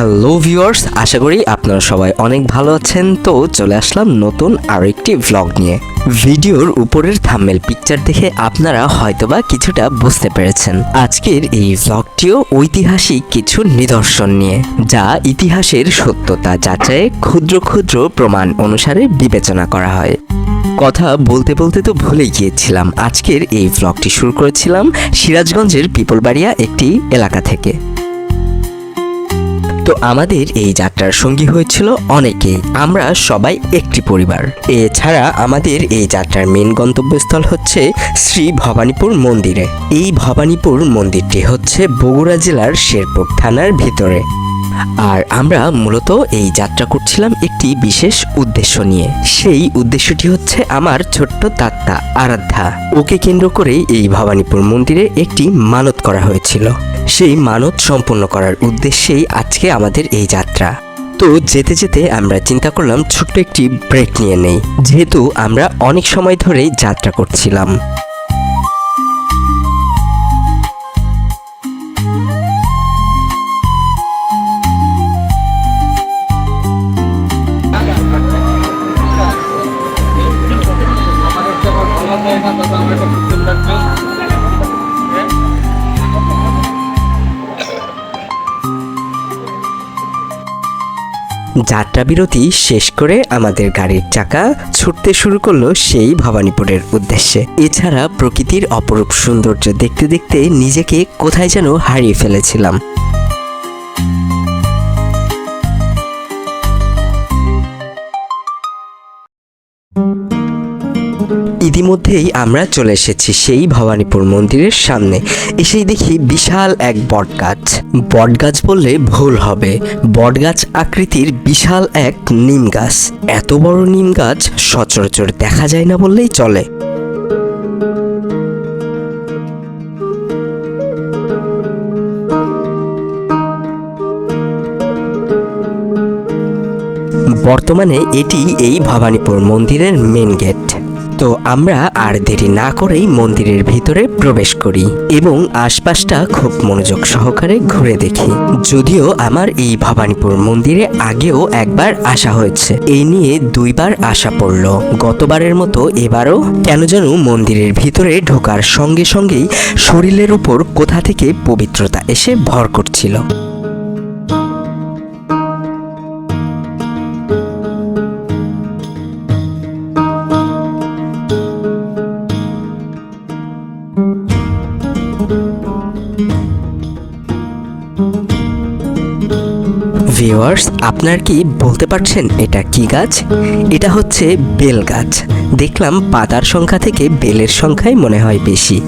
Hello viewers, আশা করি আপনারা সবাই অনেক ভালো আছেন। তো চলে আসলাম নতুন আরও একটি ভ্লগ নিয়ে। ভিডিওর উপরের থাম্বেল পিকচার দেখে আপনারা হয়তোবা কিছুটা বুঝতে পেরেছেন। আজকের এই ভ্লগটিও ঐতিহাসিক কিছু নিদর্শন নিয়ে, যা ইতিহাসের সত্যতা যাচাইয়ে ক্ষুদ্র ক্ষুদ্র প্রমাণ অনুসারে বিবেচনা করা হয়। কথা বলতে বলতে তো ভুলে গিয়েছিলাম, আজকের এই ভ্লগটি শুরু করেছিলাম সিরাজগঞ্জের পিপলবাড়িয়া একটি এলাকা থেকে। তো আমাদের এই যাত্রার সঙ্গী হয়েছিল অনেকেই আমরা সবাই একটি পরিবার। এছাড়া আমাদের এই যাত্রার মেন গন্তব্যস্থল হচ্ছে শ্রী ভবানীপুর মন্দিরে। এই ভবানীপুর মন্দিরটি হচ্ছে বগুড়া জেলার শেরপুর থানার ভিতরে। আর আমরা মূলত এই যাত্রা করছিলাম একটি বিশেষ উদ্দেশ্য নিয়ে। সেই উদ্দেশ্যটি হচ্ছে আমার ছোট্ট তাত্তা আরাধ্যা। ওকে কেন্দ্র করেই এই ভবানীপুর মন্দিরে একটি মানত করা হয়েছিল। সেই মানত সম্পন্ন করার উদ্দেশ্যেই আজকে আমাদের এই যাত্রা। তো যেতে যেতে আমরা চিন্তা করলাম ছোট্ট একটি ব্রেক নিয়ে নেই। যেহেতু আমরা অনেক সময় ধরেই যাত্রা করছিলাম। যাত্রা বিরতি শেষ করে আমাদের গাড়ির চাকা ছুটতে শুরু করল সেই ভবানীপুরের উদ্দেশ্যে। এছাড়া প্রকৃতির অপরূপ সৌন্দর্য দেখতে দেখতে নিজেকে কোথায় যেন হারিয়ে ফেলেছিলাম। ইতিমধ্যেই আমরা চলে এসেছি সেই ভবানীপুর মন্দিরের সামনে। এসেই দেখি বিশাল এক বটগাছ। বটগাছ বললে ভুল হবে। বটগাছ আকৃতির বিশাল এক নিম গাছ। এত বড় নিম গাছ সচরাচর দেখা যায় না বললেই চলে। বর্তমানে এটি এই ভবানীপুর মন্দিরের মেন গেট তো আমরা আর দেরি না করেই মন্দিরের ভিতরে প্রবেশ করি এবং আশপাশটা খুব মনোযোগ সহকারে ঘুরে দেখি। যদিও আমার এই ভবানীপুর মন্দিরে আগেও একবার আসা হয়েছে। এই নিয়ে দুইবার আসা পড়ল। গতবারের মতো এবারও কেন যেন মন্দিরের ভিতরে ঢোকার সঙ্গে সঙ্গেই শরীরের উপর কোথা থেকে পবিত্রতা এসে ভর করছিল। ভিউয়ার্স আপনার কি বলতে পারছেন এটা কি গাছ? এটা হচ্ছে বেল গাছ। দেখলাম পাতার সংখ্যা থেকে বেলের সংখ্যাই মনে হয় বেশি।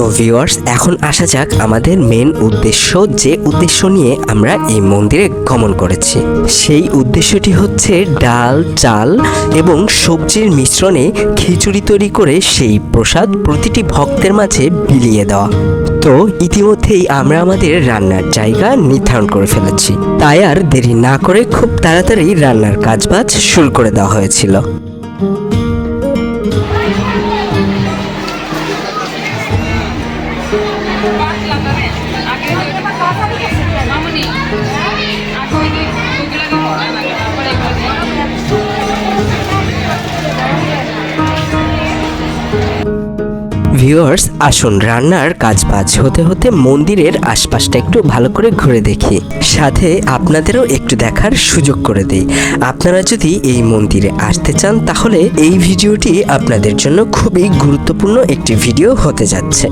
তো ভিউয়ার্স এখন আসা যাক আমাদের মেন উদ্দেশ্য, যে উদ্দেশ্য নিয়ে আমরা এই মন্দিরে গমন করেছি। সেই উদ্দেশ্যটি হচ্ছে ডাল, চাল এবং সবজির মিশ্রণে খিচুড়ি তৈরি করে সেই প্রসাদ প্রতিটি ভক্তের মাঝে বিলিয়ে দেওয়া। তো ইতিমধ্যেই আমরা আমাদের রান্নার জায়গা নির্ধারণ করে ফেলেছি। তাই আর দেরি না করে খুব তাড়াতাড়ি রান্নার কাজবাজ শুরু করে দেওয়া হয়েছিল। ভিউয়ার্স আসুন রান্নার কাজ বাজ হতে হতে মন্দিরের আশপাশটা একটু ভালো করে ঘুরে দেখি। সাথে আপনাদেরও একটু দেখার সুযোগ করে দিই। আপনারা যদি এই মন্দিরে আসতে চান, তাহলে এই ভিডিওটি আপনাদের জন্য খুবই গুরুত্বপূর্ণ একটি ভিডিও হতে যাচ্ছে।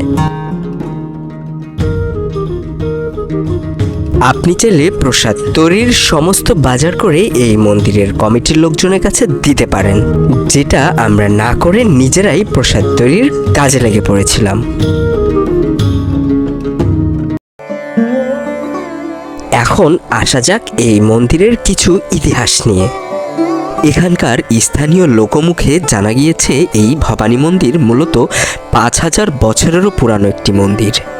আপনি চাইলে প্রসাদ তৈরির সমস্ত বাজার করে এই মন্দিরের কমিটির লোকজনের কাছে দিতে পারেন, যেটা আমরা না করে নিজেরাই প্রসাদ তৈরির কাজে লেগে পড়েছিলাম। এখন আসা যাক এই মন্দিরের কিছু ইতিহাস নিয়ে। এখানকার স্থানীয় লোকমুখে জানা গিয়েছে, এই ভবানী মন্দির মূলত পাঁচ হাজার বছরেরও পুরানো একটি মন্দির।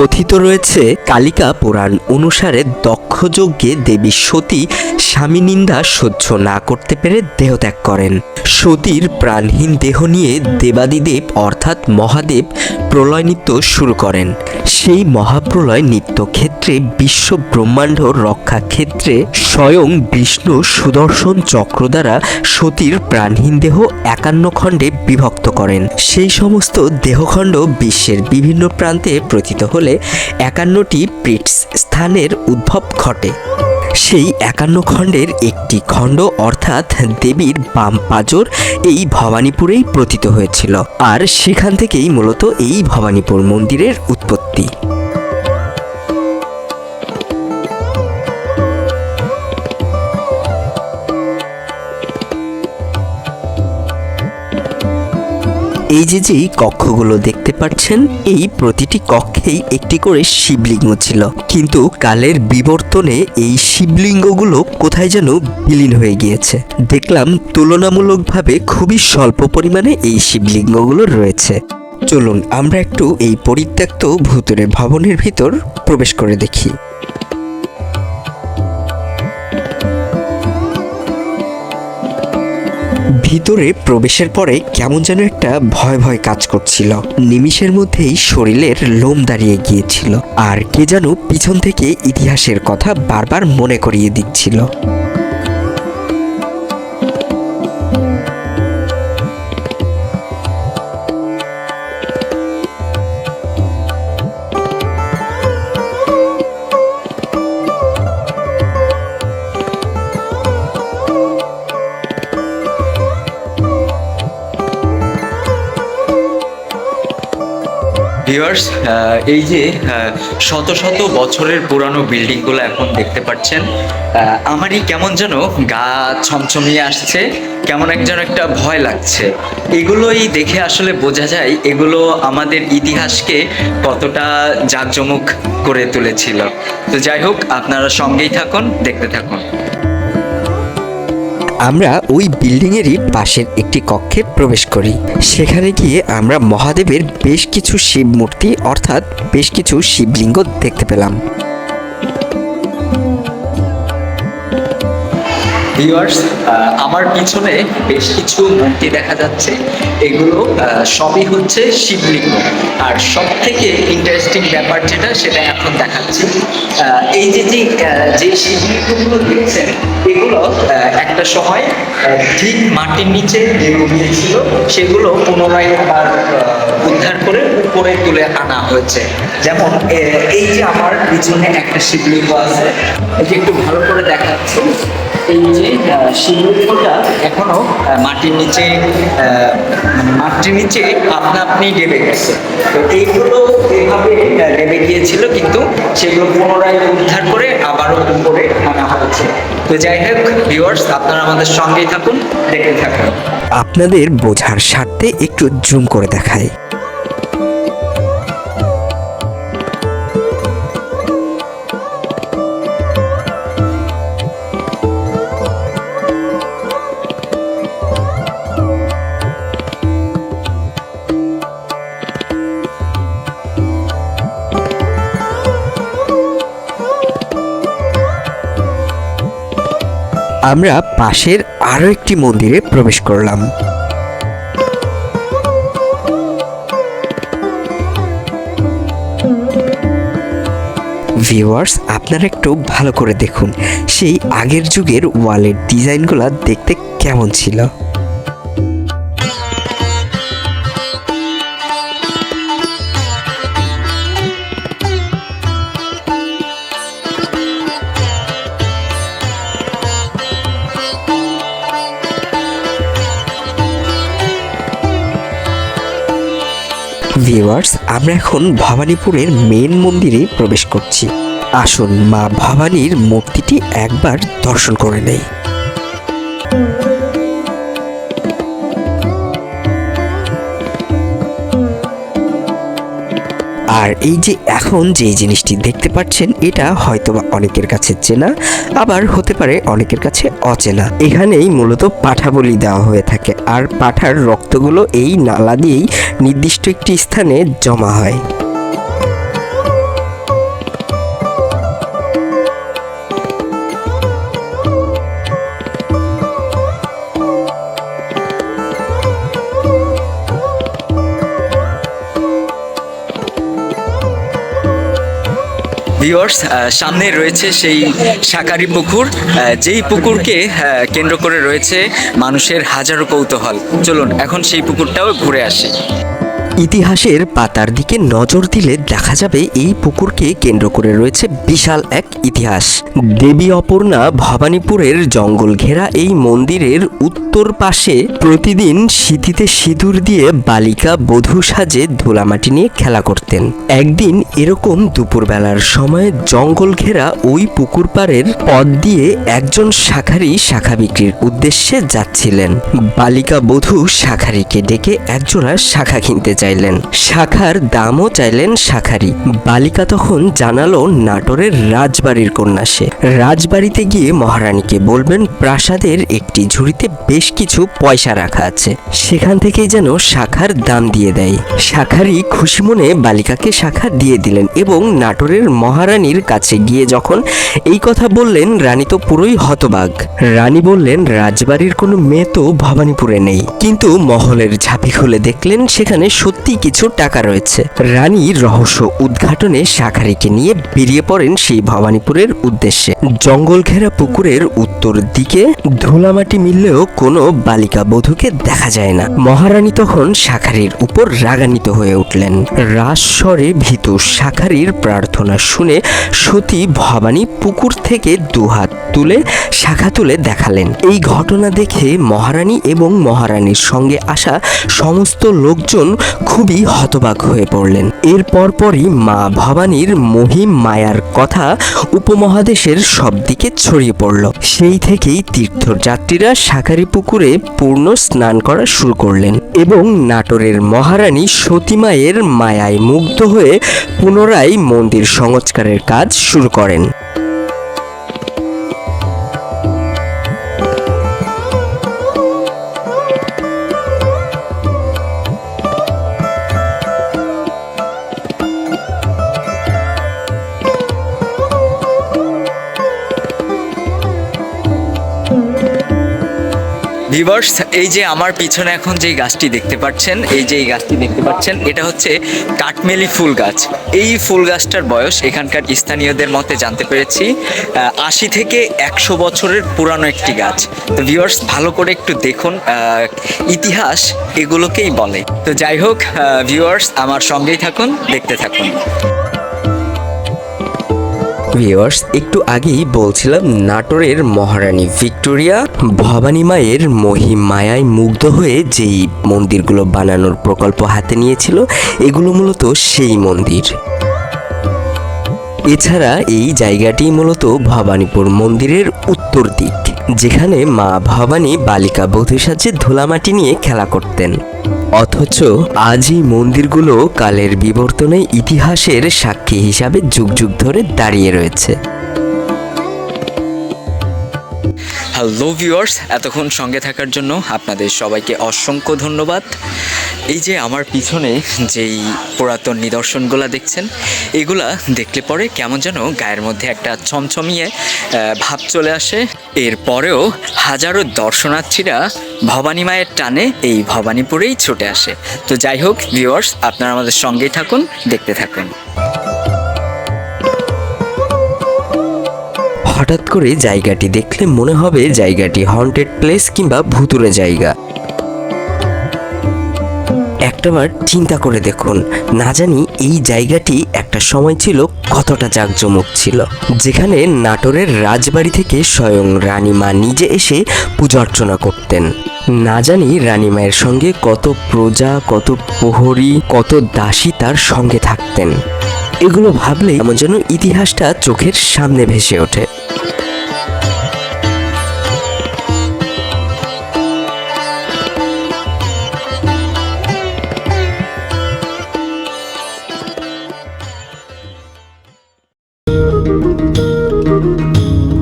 কথিত রয়েছে, কালিকা পুরাণ অনুসারে দক্ষ যজ্ঞে দেবী সতী স্বামী নিন্দা সহ্য না করতে পেরে দেহত্যাগ করেন। সতীর প্রাণহীন দেহ নিয়ে দেবাদিদেব অর্থাৎ মহাদেব প্রলয় নৃত্য শুরু করেন। সেই মহাপ্রলয় নৃত্য ক্ষেত্রে বিশ্ব ব্রহ্মাণ্ড রক্ষা ক্ষেত্রে স্বয়ং বিষ্ণু সুদর্শন চক্র দ্বারা সতীর প্রাণহীন দেহ একান্ন খণ্ডে বিভক্ত করেন। সেই সমস্ত দেহখণ্ড বিশ্বের বিভিন্ন প্রান্তে প্রতীত হলে একান্নটি প্রিটস স্থানের উদ্ভব ঘটে। সেই একান্ন খণ্ডের একটি খণ্ড অর্থাৎ দেবীর বাম পাজর এই ভবানীপুরেই প্রতীত হয়েছিল। আর সেখান থেকেই মূলত এই ভবানীপুর মন্দিরের উৎপত্তি। এই যে যেই কক্ষগুলো দেখতে পাচ্ছেন, এই প্রতিটি কক্ষেই একটি করে শিবলিঙ্গ ছিল। কিন্তু কালের বিবর্তনে এই শিবলিঙ্গগুলো কোথায় যেন বিলীন হয়ে গিয়েছে। দেখলাম তুলনামূলকভাবে খুবই স্বল্প পরিমাণে এই শিবলিঙ্গগুলো রয়েছে। চলুন, আমরা একটু এই পরিত্যক্ত ভূতুরে ভবনের ভিতর প্রবেশ করে দেখি। ভিতরে প্রবেশের পরে কেমন যেন একটা ভয় ভয় কাজ করছিল। নিমিষের মধ্যেই শরীরের লোম দাঁড়িয়ে গিয়েছিল। আর কে যেন পিছন থেকে ইতিহাসের কথা বারবার মনে করিয়ে দিচ্ছিল। ভিউয়ার্স এই যে শত শত বছরের পুরানো বিল্ডিংগুলো এখন দেখতে পাচ্ছেন। আমারই কেমন যেন গা ছমছমিয়ে আসছে, কেমন এক যেন একটা ভয় লাগছে। এগুলোই দেখে আসলে বোঝা যায় এগুলো আমাদের ইতিহাসকে কতটা জাঁকজমক করে তুলেছিল। তো যাই হোক, আপনারা সঙ্গেই থাকুন, দেখতে থাকুন। আমরা ওই বিল্ডিংয়েরই পাশের একটি কক্ষে প্রবেশ করি। সেখানে গিয়ে আমরা মহাদেবের বেশ কিছু শিব মূর্তি অর্থাৎ বেশ কিছু শিবলিঙ্গ দেখতে পেলাম। ভিউয়ার্স আমার পিছনে বেশ কিছু মূর্তি দেখা যাচ্ছে। এগুলো সবই হচ্ছে শিবলিঙ্গ। আর সব থেকে ইন্টারেস্টিং ব্যাপার যেটা, সেটা এখন দেখাচ্ছি। এই যে যে যে শিবলিঙ্গগুলো দেখছেন, এগুলো একটা সময় ঠিক মাটির নিচে গিয়েছিল সেগুলো পুনরায় আবার উদ্ধার করে উপরে তুলে আনা হয়েছে। যেমন এই যে আমার পিছনে একটা শিবলিঙ্গ আছে যে একটু ভালো করে দেখাচ্ছি। এই যে শিবলিঙ্গটা এখনও মাটির নিচে মানে মাটির নিচে আপনা আপনি ডেবে গেছে। তো এইগুলো এভাবে ডেবে গিয়েছিল, কিন্তু সেগুলো পুনরায় উদ্ধার করে আবারও উপরে আনা হয়েছে। তো যাই হোক ভিউয়ার্স আপনারা আমাদের সঙ্গেই থাকুন, দেখতে থাকুন। আপনাদের বোঝার স্বার্থে একটু জুম করে দেখায় আমরা পাশের আরও একটি মন্দিরে প্রবেশ করলাম। ভিউয়ার্স আপনারা একটু ভালো করে দেখুন, সেই আগের যুগের ওয়ালের ডিজাইনগুলো দেখতে কেমন ছিল। ভিউয়ার্স আমরা এখন ভবানীপুরের মেন মন্দিরে প্রবেশ করছি। আসুন মা ভবানীর মূর্তিটি একবার দর্শন করে নেই। আর এই যে এখন যে জিনিসটি দেখতে পাচ্ছেন, এটা হয়তোবা অনেকের কাছে চেনা, আবার হতে পারে অনেকের কাছে অচেনা। এখানেই মূলত পাঠা বলি দেওয়া হয়ে থাকে, আর পাঠার রক্তগুলো এই নালা দিয়েই নির্দিষ্ট একটি স্থানে জমা হয়। ভিওর্স সামনে রয়েছে সেই সাকারি পুকুর যেই পুকুরকে কেন্দ্র করে রয়েছে মানুষের হাজারো কৌতূহল। চলুন, এখন সেই পুকুরটাও ঘুরে আসি। ইতিহাসের পাতার দিকে নজর দিলে দেখা যাবে এই পুকুরকে কেন্দ্র করে রয়েছে বিশাল এক ইতিহাস। দেবী অপর্ণা ভবানীপুরের জঙ্গল ঘেরা এই মন্দিরের উত্তর পাশে প্রতিদিন শীতিতে সিঁদুর দিয়ে বালিকা বধূ সাজে ধুলামাটি নিয়ে খেলা করতেন। একদিন এরকম দুপুরবেলার সময় জঙ্গল ঘেরা ওই পুকুর পাড়ের পথ দিয়ে একজন শাখারি শাখা বিক্রির উদ্দেশ্যে যাচ্ছিলেন। বালিকা বধূ শাখারিকে ডেকে একজোড়া শাখা কিনতে চাইলেন। শাখার দামও চাইলেন শাখারি। বালিকা তখন জানালো নাটোরের রাজবাড়ির কন্যা সে। রাজবাড়িতে গিয়ে মহারানীকে বলবেন, প্রাসাদের একটি ঝুড়িতে বেশ কিছু পয়সা রাখা আছে। সেখান থেকেই যেন শাখার দাম দিয়ে দেয়। শাখারি খুশি মনে বালিকাকে শাখা দিয়ে দিলেন এবং নাটোরের মহারানীর কাছে গিয়ে যখন এই কথা বললেন, রানী তো পুরোই হতবাগ রানী বললেন, রাজবাড়ির কোনো মেয়ে তো ভবানীপুরে নেই। কিন্তু মহলের ঝাঁপি খুলে দেখলেন, সেখানে সত্যি কিছু টাকা রয়েছে। রানী রহস্য উদ্ঘাটনে শাখারিকে নিয়ে বেরিয়ে পড়েন সেই ভবানীপুরের উদ্দেশ্যে। জঙ্গল ঘেরা পুকুরের উত্তর দিকে ধুলামাটি মিললেও কোনো বালিকা বধূকে দেখা যায় না। মহারানী তখন শাখারির উপর রাগান্বিত হয়ে উঠলেন। রাজস্বরে ভীতু শাখারির প্রার্থনা শুনে সতী ভবানী পুকুর থেকে দুহাত তুলে শাখা তুলে দেখালেন। এই ঘটনা দেখে মহারানী এবং মহারানীর সঙ্গে আসা সমস্ত লোকজন খুবই হতবাক হয়ে পড়লেন। এর পরপরই মা ভবানীর মহিম মায়ার কথা উপমহাদেশের সব দিকে ছড়িয়ে পড়ল। সেই থেকেই তীর্থযাত্রীরা শাকারি পুকুরে পূর্ণ স্নান করা শুরু করলেন এবং নাটোরের মহারানী সতীমায়ের মায়ায় মুগ্ধ হয়ে পুনরায় মন্দির সংস্কারের কাজ শুরু করেন। ভিভার্স এই যে আমার পিছনে এখন যে গাছটি দেখতে পাচ্ছেন, এই যে এই গাছটি দেখতে পাচ্ছেন, এটা হচ্ছে কাঠমেলি ফুল গাছ। এই ফুল গাছটার বয়স এখানকার স্থানীয়দের মতে জানতে পেরেছি আশি থেকে একশো বছরের পুরানো একটি গাছ। তো ভিউয়ার্স ভালো করে একটু দেখুন ইতিহাস এগুলোকেই বলে। তো যাই হোক ভিউয়ার্স আমার সঙ্গেই থাকুন, দেখতে থাকুন। ভিউয়ার্স একটু আগেই বলছিলাম, নাটোরের মহারানী ভিক্টোরিয়া ভবানী মায়ের মহিম মায়ায় মুগ্ধ হয়ে যেই মন্দিরগুলো বানানোর প্রকল্প হাতে নিয়েছিল, এগুলো মূলত সেই মন্দির। এছাড়া এই জায়গাটি মূলত ভবানীপুর মন্দিরের উত্তর দিক, যেখানে মা ভবানী বালিকা বধূ সাজে ধুলামাটি নিয়ে খেলা করতেন। অথচ আজই মন্দিরগুলো কালের বিবর্তনে ইতিহাসের সাক্ষী হিসাবে যুগ যুগ ধরে দাঁড়িয়ে রয়েছে। হ্যালো ভিউয়ার্স এতক্ষণ সঙ্গে থাকার জন্য আপনাদের সবাইকে অসংখ্য ধন্যবাদ। এই যে আমার পিছনে যেই পুরাতন নিদর্শনগুলো দেখছেন, এগুলা দেখলে পরে কেমন যেন গায়ের মধ্যে একটা ছমছমিয়ে ভাব চলে আসে। এরপরেও হাজারো দর্শনার্থীরা ভবানী মায়ের টানে এই ভবানীপুরেই ছুটে আসে। তো যাই হোক ভিউয়ার্স আপনারা আমাদের সঙ্গেই থাকুন, দেখতে থাকুন। হঠাৎ করে জায়গাটি দেখলে মনে হবে জায়গাটি হন্টেড প্লেস কিংবা ভুতুরে জায়গা। একটাবার চিন্তা করে দেখুন, না জানি এই জায়গাটি একটা সময় ছিল কতটা জাঁকজমক ছিল, যেখানে নাটোরের রাজবাড়ি থেকে স্বয়ং রানীমা নিজে এসে পূজা অর্চনা করতেন। না জানি রানীমায়ের সঙ্গে কত প্রজা, কত প্রহরী, কত দাসী তার সঙ্গে থাকতেন। এগুলো ভাবলেই এমন যেন ইতিহাসটা চোখের সামনে ভেসে ওঠে।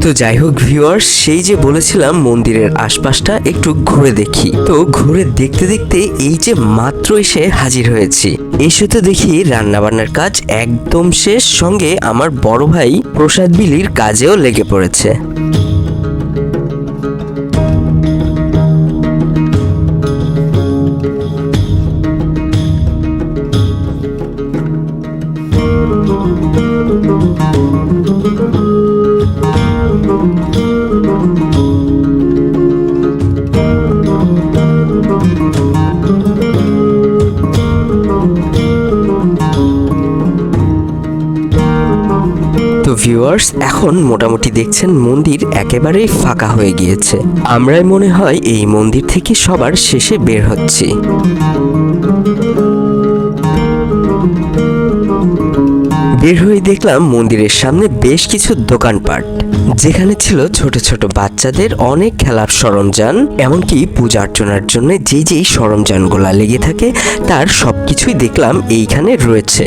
তো যাই হোক ভিউয়ার্স সেই যে বলেছিলাম মন্দিরের আশপাশটা একটু ঘুরে দেখি। তো ঘুরে দেখতে দেখতে এই যে মাত্র এসে হাজির হয়েছি। এসে তো দেখি রান্নাবান্নার কাজ একদম শেষ, সঙ্গে আমার বড় ভাই প্রসাদ বিলির কাজেও লেগে পড়েছে। ভিউয়ার্স এখন মোটামুটি দেখছেন মন্দির একেবারেই ফাঁকা হয়ে গিয়েছে। আমরাই মনে হয় এই মন্দির থেকে সবার শেষে বের হচ্ছি। বের হয়ে দেখলাম মন্দিরের সামনে বেশ কিছু দোকানপাট, যেখানে ছিল ছোট ছোট বাচ্চাদের অনেক খেলার সরঞ্জাম, এমনকি পূজা অর্চনার জন্য যেই যেই সরঞ্জামগুলা লেগে থাকে, তার সব কিছুই দেখলাম এইখানে রয়েছে।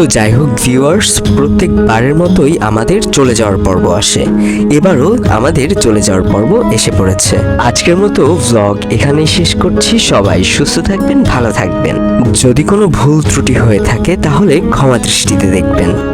তো যাই হোক ভিউয়ার্স প্রত্যেকবারের মতোই আমাদের চলে যাওয়ার পর্ব আসে। এবারও আমাদের চলে যাওয়ার পর্ব এসে পড়েছে। আজকের মতো ব্লগ এখানেই শেষ করছি। সবাই সুস্থ থাকবেন, ভালো থাকবেন। যদি কোনো ভুল ত্রুটি হয়ে থাকে, তাহলে ক্ষমা দৃষ্টিতে দেখবেন।